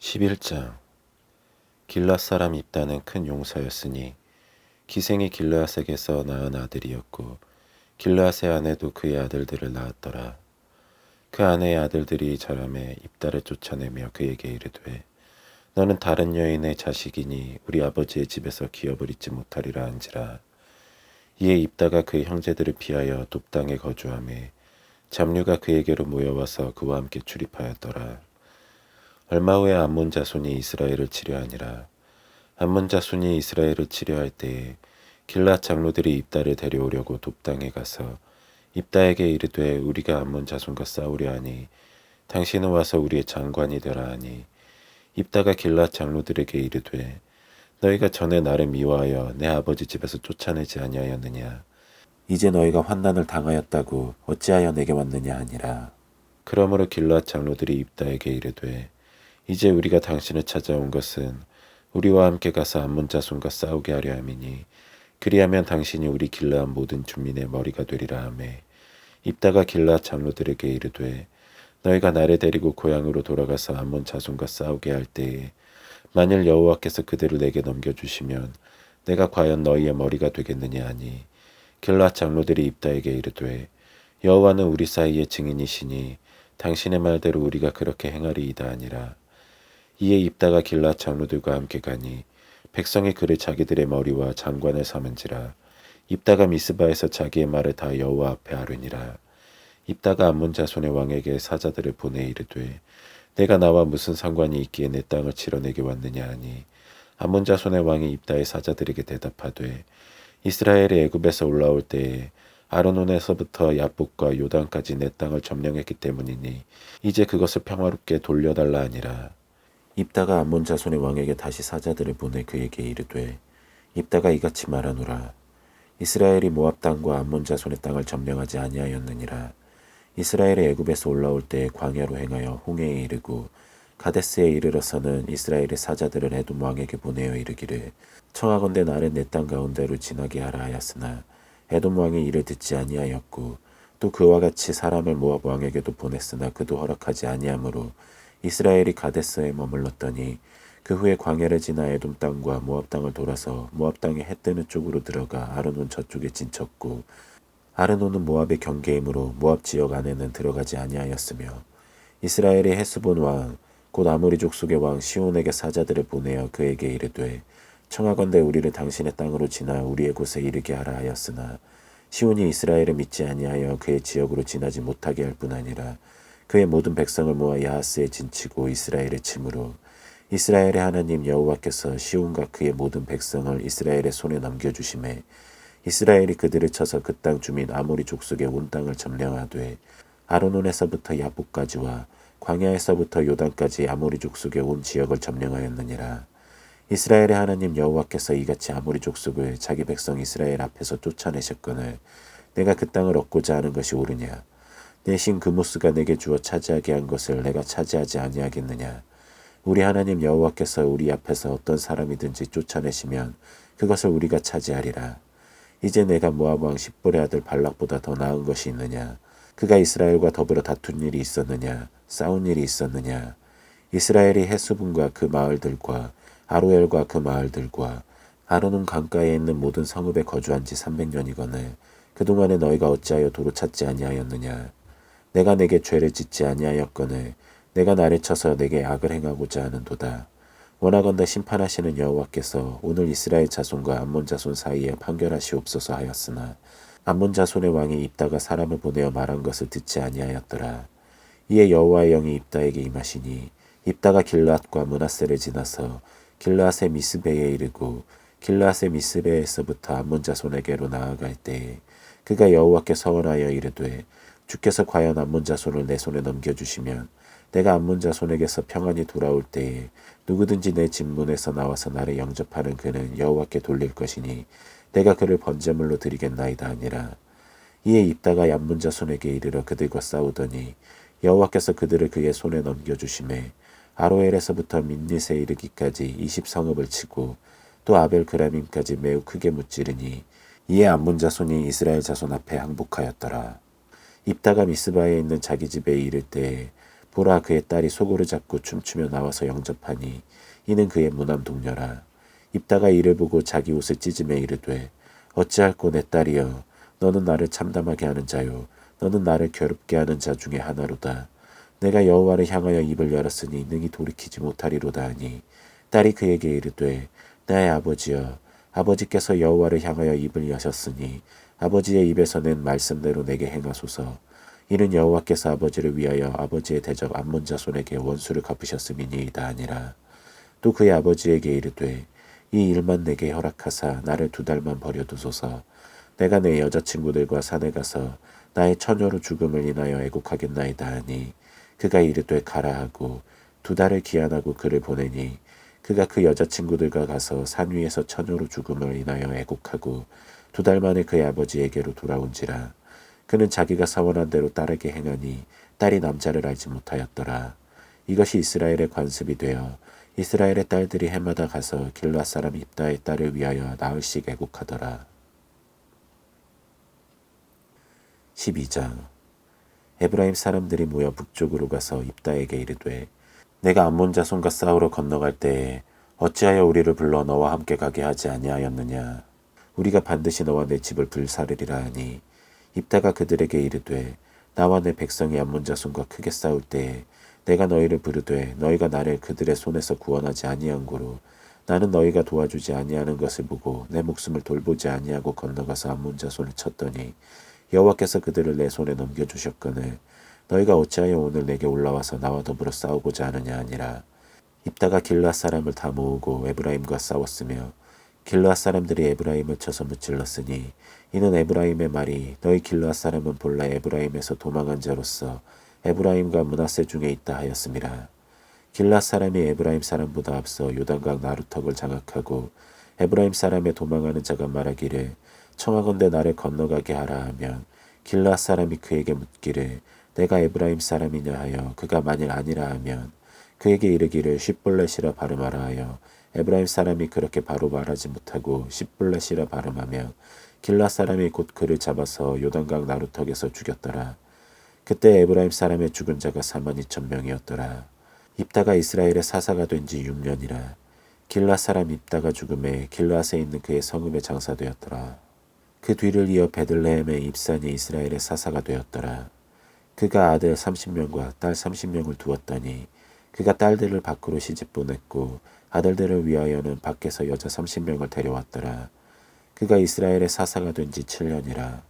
11장 길앗 사람 입다는 큰 용사였으니 기생이 길르앗에게서 낳은 아들이었고 길르앗의 아내도 그의 아들들을 낳았더라. 그 아내의 아들들이 자라매 입다를 쫓아내며 그에게 이르되 너는 다른 여인의 자식이니 우리 아버지의 집에서 기업을 잊지 못하리라 한지라. 이에 입다가 그의 형제들을 피하여 돕당에 거주하매 잡류가 그에게로 모여와서 그와 함께 출입하였더라. 얼마 후에 암몬 자손이 이스라엘을 치려하니라. 암몬 자손이 이스라엘을 치려할 때에 길랏 장로들이 입다를 데려오려고 돕당에 가서 입다에게 이르되 우리가 암몬 자손과 싸우려 하니 당신은 와서 우리의 장관이 되라 하니 입다가 길랏 장로들에게 이르되 너희가 전에 나를 미워하여 내 아버지 집에서 쫓아내지 아니하였느냐 이제 너희가 환난을 당하였다고 어찌하여 내게 왔느냐 하니라 그러므로 길랏 장로들이 입다에게 이르되 이제 우리가 당신을 찾아온 것은 우리와 함께 가서 암몬 자손과 싸우게 하려 함이니 그리하면 당신이 우리 길라앗 모든 주민의 머리가 되리라 하매 입다가 길라앗 장로들에게 이르되 너희가 나를 데리고 고향으로 돌아가서 암몬 자손과 싸우게 할 때에 만일 여호와께서 그들을 내게 넘겨주시면 내가 과연 너희의 머리가 되겠느냐 하니 길라앗 장로들이 입다에게 이르되 여호와는 우리 사이의 증인이시니 당신의 말대로 우리가 그렇게 행하리이다 하니라 이에 입다가 길라 장로들과 함께 가니 백성이 그를 자기들의 머리와 장관을 삼은지라. 입다가 미스바에서 자기의 말을 다 여호와 앞에 아뢰니라. 입다가 암몬 자손의 왕에게 사자들을 보내 이르되 내가 나와 무슨 상관이 있기에 내 땅을 치러내게 왔느냐 하니 암몬 자손의 왕이 입다의 사자들에게 대답하되 이스라엘이 애굽에서 올라올 때에 아르논에서부터 야복과 요단까지 내 땅을 점령했기 때문이니 이제 그것을 평화롭게 돌려달라 하니라 입다가 암몬 자손의 왕에게 다시 사자들을 보내 그에게 이르되 입다가 이같이 말하노라. 이스라엘이 모압 땅과 암몬 자손의 땅을 점령하지 아니하였느니라. 이스라엘의 애굽에서 올라올 때 광야로 행하여 홍해에 이르고 가데스에 이르러서는 이스라엘의 사자들을 에돔 왕에게 보내어 이르기를 청하건대 나를 내 땅 가운데로 지나게 하라 하였으나 에돔 왕이 이를 듣지 아니하였고 또 그와 같이 사람을 모압 왕에게도 보냈으나 그도 허락하지 아니하므로 이스라엘이 가데스에 머물렀더니 그 후에 광야를 지나 에돔 땅과 모압 땅을 돌아서 모압 땅의 해 뜨는 쪽으로 들어가 아르논 저쪽에 진쳤고 아르논은 모압의 경계이므로 모압 지역 안에는 들어가지 아니하였으며 이스라엘의 헤스본 왕 곧 아모리 족속의 왕 시온에게 사자들을 보내어 그에게 이르되 청하건대 우리를 당신의 땅으로 지나 우리의 곳에 이르게 하라 하였으나 시온이 이스라엘을 믿지 아니하여 그의 지역으로 지나지 못하게 할 뿐 아니라 그의 모든 백성을 모아 야하스에 진치고 이스라엘에 침으로 이스라엘의 하나님 여호와께서 시온과 그의 모든 백성을 이스라엘의 손에 넘겨주심에 이스라엘이 그들을 쳐서 그 땅 주민 아모리 족속의 온 땅을 점령하되 아르논에서부터 야복까지와 광야에서부터 요단까지 아모리 족속의 온 지역을 점령하였느니라. 이스라엘의 하나님 여호와께서 이같이 아모리 족속을 자기 백성 이스라엘 앞에서 쫓아내셨거늘 내가 그 땅을 얻고자 하는 것이 옳으냐 내신 그모스가 내게 주어 차지하게 한 것을 내가 차지하지 아니하겠느냐? 우리 하나님 여호와께서 우리 앞에서 어떤 사람이든지 쫓아내시면 그것을 우리가 차지하리라. 이제 내가 모압 왕 십볼의 아들 발락보다 더 나은 것이 있느냐? 그가 이스라엘과 더불어 다툰 일이 있었느냐? 싸운 일이 있었느냐? 이스라엘이 헤스분과 그 마을들과 아로엘과 그 마을들과 아르논 강가에 있는 모든 성읍에 거주한 지 300년이거늘 그동안에 너희가 어찌하여 도로 찾지 아니하였느냐 내가 내게 죄를 짓지 아니하였거늘 내가 나를 쳐서 내게 악을 행하고자 하는도다. 원하건대 심판하시는 여호와께서 오늘 이스라엘 자손과 암몬 자손 사이에 판결하시옵소서 하였으나 암몬 자손의 왕이 입다가 사람을 보내어 말한 것을 듣지 아니하였더라. 이에 여호와의 영이 입다에게 임하시니 입다가 길앗과 문하세를 지나서 길라앗의 미스베에 이르고 길라앗의 미스베에서부터 암몬 자손에게로 나아갈 때에 그가 여호와께 서원하여 이르되 주께서 과연 암몬 자손을 내 손에 넘겨주시면 내가 암몬 자손에게서 평안히 돌아올 때에 누구든지 내 집문에서 나와서 나를 영접하는 그는 여호와께 돌릴 것이니 내가 그를 번제물로 드리겠나이다 아니라 이에 입다가 암몬 자손에게 이르러 그들과 싸우더니 여호와께서 그들을 그의 손에 넘겨주심에 아로엘에서부터 민닛에 이르기까지 20성읍을 치고 또 아벨 그라밈까지 매우 크게 무찌르니 이에 암몬 자손이 이스라엘 자손 앞에 항복하였더라. 입다가 미스바에 있는 자기 집에 이를 때에 보라 그의 딸이 소고를 잡고 춤추며 나와서 영접하니 이는 그의 무남 동료라. 입다가 이를 보고 자기 옷을 찢으며 이르되 어찌할꼬 내 딸이여 너는 나를 참담하게 하는 자요 너는 나를 괴롭게 하는 자 중에 하나로다. 내가 여호와를 향하여 입을 열었으니 능히 돌이키지 못하리로다 하니 딸이 그에게 이르되 나의 아버지여 아버지께서 여호와를 향하여 입을 여셨으니 아버지의 입에서 낸 말씀대로 내게 행하소서. 이는 여호와께서 아버지를 위하여 아버지의 대적 암몬 자손에게 원수를 갚으셨음이니이다 아니라 또 그의 아버지에게 이르되 이 일만 내게 허락하사 나를 두 달만 버려두소서. 내가 내 여자친구들과 산에 가서 나의 처녀로 죽음을 인하여 애곡하겠나이다 하니 그가 이르되 가라 하고 두 달을 기한하고 그를 보내니 그가 그 여자친구들과 가서 산 위에서 처녀로 죽음을 인하여 애곡하고 두 달 만에 그의 아버지에게로 돌아온지라 그는 자기가 사원한 대로 딸에게 행하니 딸이 남자를 알지 못하였더라. 이것이 이스라엘의 관습이 되어 이스라엘의 딸들이 해마다 가서 길라 사람 입다의 딸을 위하여 나흘씩 애곡하더라. 12장 에브라임 사람들이 모여 북쪽으로 가서 입다에게 이르되 내가 암몬 자손과 싸우러 건너갈 때에 어찌하여 우리를 불러 너와 함께 가게 하지 아니하였느냐 우리가 반드시 너와 내 집을 불사르리라 하니 입다가 그들에게 이르되 나와 내 백성이 암몬 자손과 크게 싸울 때에 내가 너희를 부르되 너희가 나를 그들의 손에서 구원하지 아니한 고로 나는 너희가 도와주지 아니하는 것을 보고 내 목숨을 돌보지 아니하고 건너가서 암몬 자손을 쳤더니 여호와께서 그들을 내 손에 넘겨 주셨거늘 너희가 어찌하여 오늘 내게 올라와서 나와 더불어 싸우고자 하느냐 아니라. 입다가 길라 사람을 다 모으고 에브라임과 싸웠으며 길라 사람들이 에브라임을 쳐서 무찔렀으니 이는 에브라임의 말이 너희 길라 사람은 본래 에브라임에서 도망한 자로서 에브라임과 문하세 중에 있다 하였습니다. 길라 사람이 에브라임 사람보다 앞서 요단강 나루턱을 장악하고 에브라임 사람의 도망하는 자가 말하기를 청하건대 나를 건너가게 하라 하면 길라 사람이 그에게 묻기를 내가 에브라임 사람이냐 하여 그가 만일 아니라 하면 그에게 이르기를 십볼렛이라 발음하라 하여 에브라임 사람이 그렇게 바로 말하지 못하고 십볼렛이라 발음하며 길라 사람이 곧 그를 잡아서 요단강 나루턱에서 죽였더라. 그때 에브라임 사람의 죽은 자가 4만 2천 명이었더라. 입다가 이스라엘의 사사가 된 지 6년이라. 길라 사람 입다가 죽음에 길라스에 있는 그의 성읍에 장사되었더라. 그 뒤를 이어 베들레헴의 입산이 이스라엘의 사사가 되었더라. 그가 아들 30명과 딸 30명을 두었더니 그가 딸들을 밖으로 시집 보냈고 아들들을 위하여는 밖에서 여자 30명을 데려왔더라. 그가 이스라엘의 사사가 된 지 7년이라.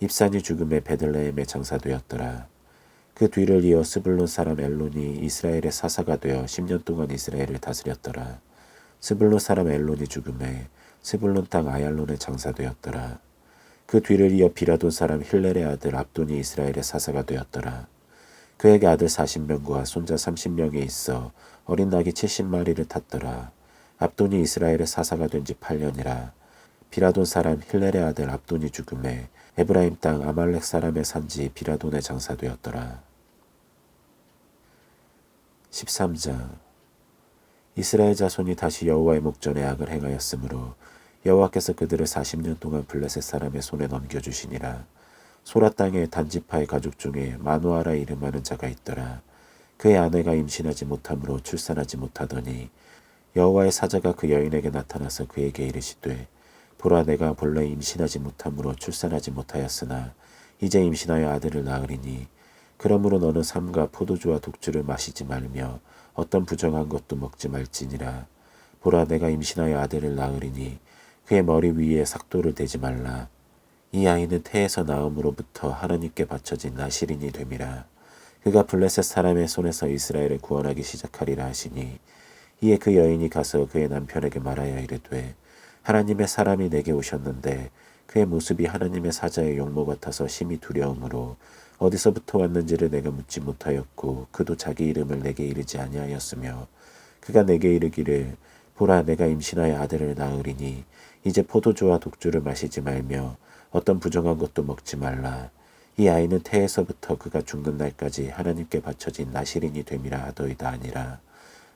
입산이 죽음에 베들레헴에 장사되었더라. 그 뒤를 이어 스불론 사람 엘론이 이스라엘의 사사가 되어 10년 동안 이스라엘을 다스렸더라. 스불론 사람 엘론이 죽음에 스불론 땅 아얄론에 장사되었더라. 그 뒤를 이어 비라돈 사람 힐렐의 아들 압돈이 이스라엘의 사사가 되었더라. 그에게 아들 40명과 손자 30명이 있어 어린 낙이 70마리를 탔더라. 압돈이 이스라엘의 사사가 된지 8년이라. 비라돈 사람 힐렐의 아들 압돈이 죽음에 에브라임 땅 아말렉 사람의 산지 비라돈에 장사되었더라. 13장 이스라엘 자손이 다시 여호와의 목전에 악을 행하였으므로 여호와께서 그들을 40년 동안 블레셋 사람의 손에 넘겨주시니라. 소라 땅의 단지파의 가족 중에 마누아라 이름하는 자가 있더라. 그의 아내가 임신하지 못함으로 출산하지 못하더니 여호와의 사자가 그 여인에게 나타나서 그에게 이르시되 보라 내가 본래 임신하지 못함으로 출산하지 못하였으나 이제 임신하여 아들을 낳으리니 그러므로 너는 삶과 포도주와 독주를 마시지 말며 어떤 부정한 것도 먹지 말지니라 보라 내가 임신하여 아들을 낳으리니 그의 머리 위에 삭도를 대지 말라. 이 아이는 태에서 나음으로부터 하나님께 바쳐진 나시린이 됨이라. 그가 블레셋 사람의 손에서 이스라엘을 구원하기 시작하리라 하시니 이에 그 여인이 가서 그의 남편에게 말하여 이르되 하나님의 사람이 내게 오셨는데 그의 모습이 하나님의 사자의 용모 같아서 심히 두려움으로 어디서부터 왔는지를 내가 묻지 못하였고 그도 자기 이름을 내게 이르지 아니하였으며 그가 내게 이르기를 보라 내가 임신하여 아들을 낳으리니 이제 포도주와 독주를 마시지 말며 어떤 부정한 것도 먹지 말라. 이 아이는 태에서부터 그가 죽는 날까지 하나님께 바쳐진 나시린이 됨이라 하더이다 아니라.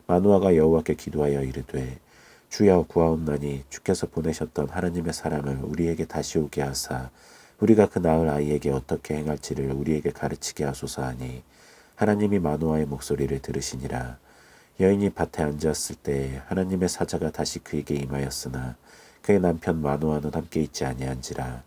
마누아가 여호와께 기도하여 이르되 주여 구하옵나니 주께서 보내셨던 하나님의 사람을 우리에게 다시 오게 하사 우리가 그 낳을 아이에게 어떻게 행할지를 우리에게 가르치게 하소서 하니 하나님이 마노아의 목소리를 들으시니라. 여인이 밭에 앉았을 때 하나님의 사자가 다시 그에게 임하였으나 그의 남편 마노아는 함께 있지 아니한지라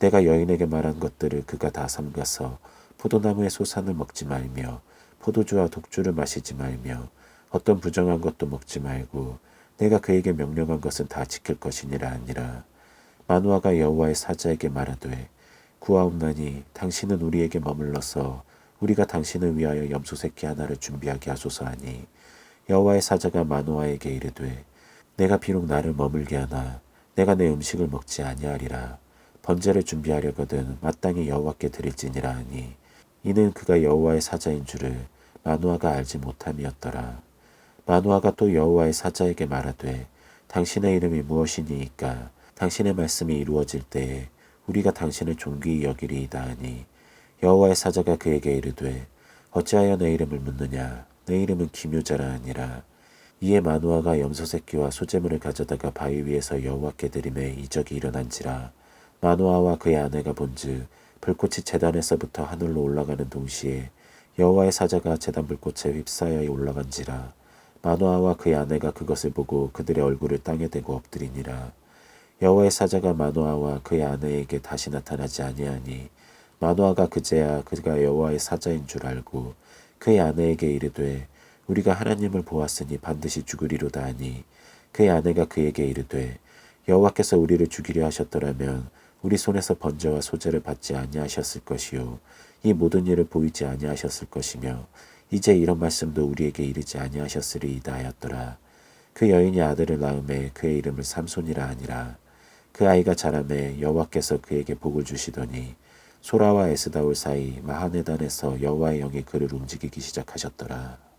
내가 여인에게 말한 것들을 그가 다 삼가서 포도나무의 소산을 먹지 말며 포도주와 독주를 마시지 말며 어떤 부정한 것도 먹지 말고 내가 그에게 명령한 것은 다 지킬 것이니라 하니라. 마누아가 여호와의 사자에게 말하되 구하옵나니 당신은 우리에게 머물러서 우리가 당신을 위하여 염소 새끼 하나를 준비하게 하소서 하니 여호와의 사자가 마누아에게 이르되 내가 비록 나를 머물게 하나 내가 내 음식을 먹지 아니하리라 번제를 준비하려거든 마땅히 여호와께 드릴지니라 하니 이는 그가 여호와의 사자인 줄을 마누아가 알지 못함이었더라. 마누아가 또 여호와의 사자에게 말하되 당신의 이름이 무엇이니이까? 당신의 말씀이 이루어질 때에 우리가 당신을 존귀히 여기리이다 하니 여호와의 사자가 그에게 이르되 어찌하여 내 이름을 묻느냐? 내 이름은 기묘자라 하니라. 이에 마누아가 염소 새끼와 소재물을 가져다가 바위 위에서 여호와께 드림에 이적이 일어난지라 마누아와 그의 아내가 본즉 불꽃이 재단에서부터 하늘로 올라가는 동시에 여호와의 사자가 재단 불꽃에 휩싸여 올라간지라. 마누아와 그의 아내가 그것을 보고 그들의 얼굴을 땅에 대고 엎드리니라. 여호와의 사자가 마누아와 그의 아내에게 다시 나타나지 아니하니 마누아가 그제야 그가 여호와의 사자인 줄 알고 그의 아내에게 이르되 우리가 하나님을 보았으니 반드시 죽으리로다 하니 그의 아내가 그에게 이르되 여호와께서 우리를 죽이려 하셨더라면 우리 손에서 번제와 소제를 받지 아니하셨을 것이요. 이 모든 일을 보이지 아니하셨을 것이며 이제 이런 말씀도 우리에게 이르지 아니하셨으리이다 하였더라. 그 여인이 아들을 낳음에 그의 이름을 삼손이라 하니라. 그 아이가 자라매 여호와께서 그에게 복을 주시더니 소라와 에스다올 사이 마하네단에서 여호와의 영이 그를 움직이기 시작하셨더라